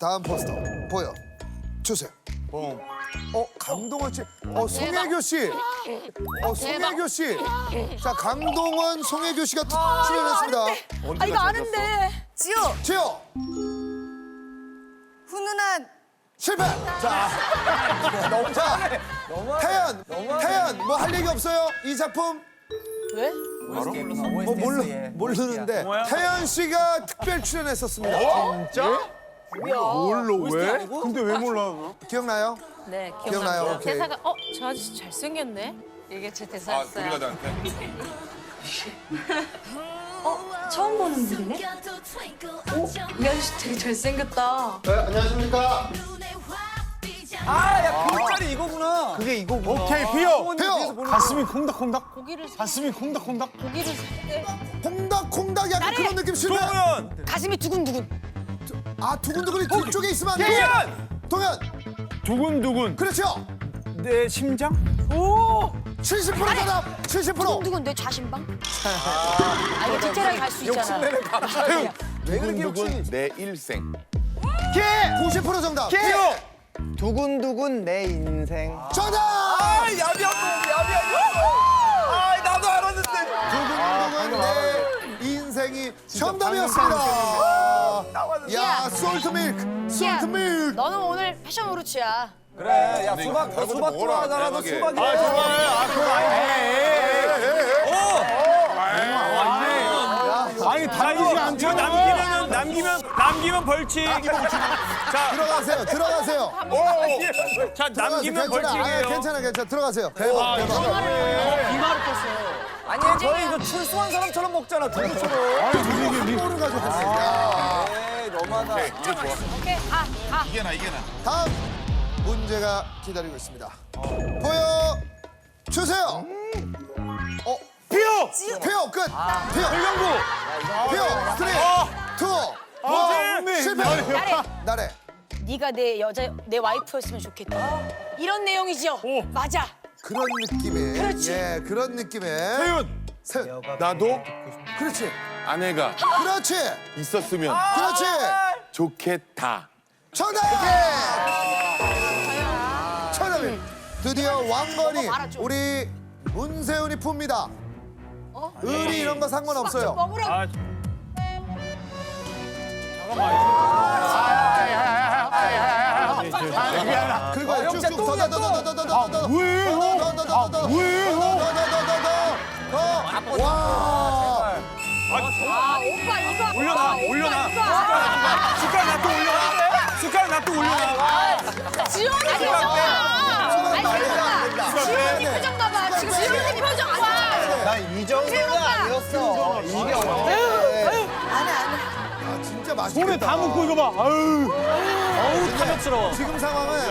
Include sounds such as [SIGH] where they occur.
다음 포스터 보여. 주세요. 어 강동원 씨, 어 송혜교 씨, 어 송혜교 씨. 자 강동원, 송혜교 씨가 투- 출연했습니다. 아 이거 아는데. 지효. 지호 훈훈한. 실패. 자, 자. 태연, 태연 뭐 할 얘기 없어요? 이 작품? 왜? 뭐 모르 모르는데 태연 씨가 특별 출연했었습니다. 뭘로 왜? 근데 왜 몰라? 기억나요? 네 기억나요? 기억나요. 오케이. 대사가 어 저 아저씨 잘생겼네. 이게 제 대사였어요. [LAUGHS] 처음 보는 분이네? 이 아저씨 되게 잘생겼다. 네, 안녕하십니까? 아야 빈자리 이거구나. 그게 이거구나. 오케이 비어. 태연 가슴이 콩닥콩닥. 고기를 사- 가슴이 콩닥콩닥. 고기를 살 때 콩닥콩닥 약간 그런 느낌. 동현. 가슴이 두근두근. 아 두근두근이 뒤쪽에 있으면 안 돼요. 동현. 동현 두근두근. 그렇죠. 내 심장. 오. 70% 정답. 70%. 두근두근 내 자신방? 아 이거 디테일하게 갈 수 있잖아. 왜 그렇게 욕심이? 내 일생. 90% 정답. 비어. 두근두근 내 인생. 정답. 아 야비한 거 야비한 거. 아 나도 알았는데. 두근두근 내 인생이 정답이었습니다. 야, 솔트 밀크, 솔트 밀크. 너는 오늘 패션 오르치야. 그래 야 수박 너 수박 먹어라, 좋아하잖아 너 대박이야. 수박이래. 아 좋아해. 아 그거 아니네. 아니 달리지 않죠. 남기면 남기면 남기면 벌칙. 자, 들어가세요, 들어가세요. 자 들어가세요. 남기면 괜찮아, 아, 벌칙이에요. 괜찮아, 괜찮아. 들어가세요. 대박, 대박. 아니 거의 이거 출소한 사람처럼 먹잖아 두부처럼. 한 번을 가져갔어요. 에이 너무하다. 오케이 아 아. 이게 나 이게 나. 다음 문제가 기다리고 있습니다. 보여 주세요. 어, 비어. 피어 끝. 피어, 일경구. 피어. 스트레이. 투. 원. 뭐지? 실패. 나래 나래. 네가 내 여자 내 와이프였으면 좋겠다. 이런 내용이죠. 맞아. 그런 느낌의. 그렇지. 예, 그런 느낌의. 세윤. 세. 나도 그렇지. 아내가 그렇지. 있었으면 그렇지. 좋겠다. 정답! 정답이 드디어 왕건이 말아줘. 우리 문세윤이 풉니다. 어? 의리 이런 거 상관없어요. 먹으라고. 아, 그리고 쭉쭉 더더더더더더더더 와아 오빠 이거. 올려놔, 오빠, 올려놔. 이거. 숟가락 이 정도는 아니었어. 이게 어때? 아, 진짜 손에 맛있겠다. 다 묻고 이거 봐. 아유. 어우 탐욕스러워. 지금 상황은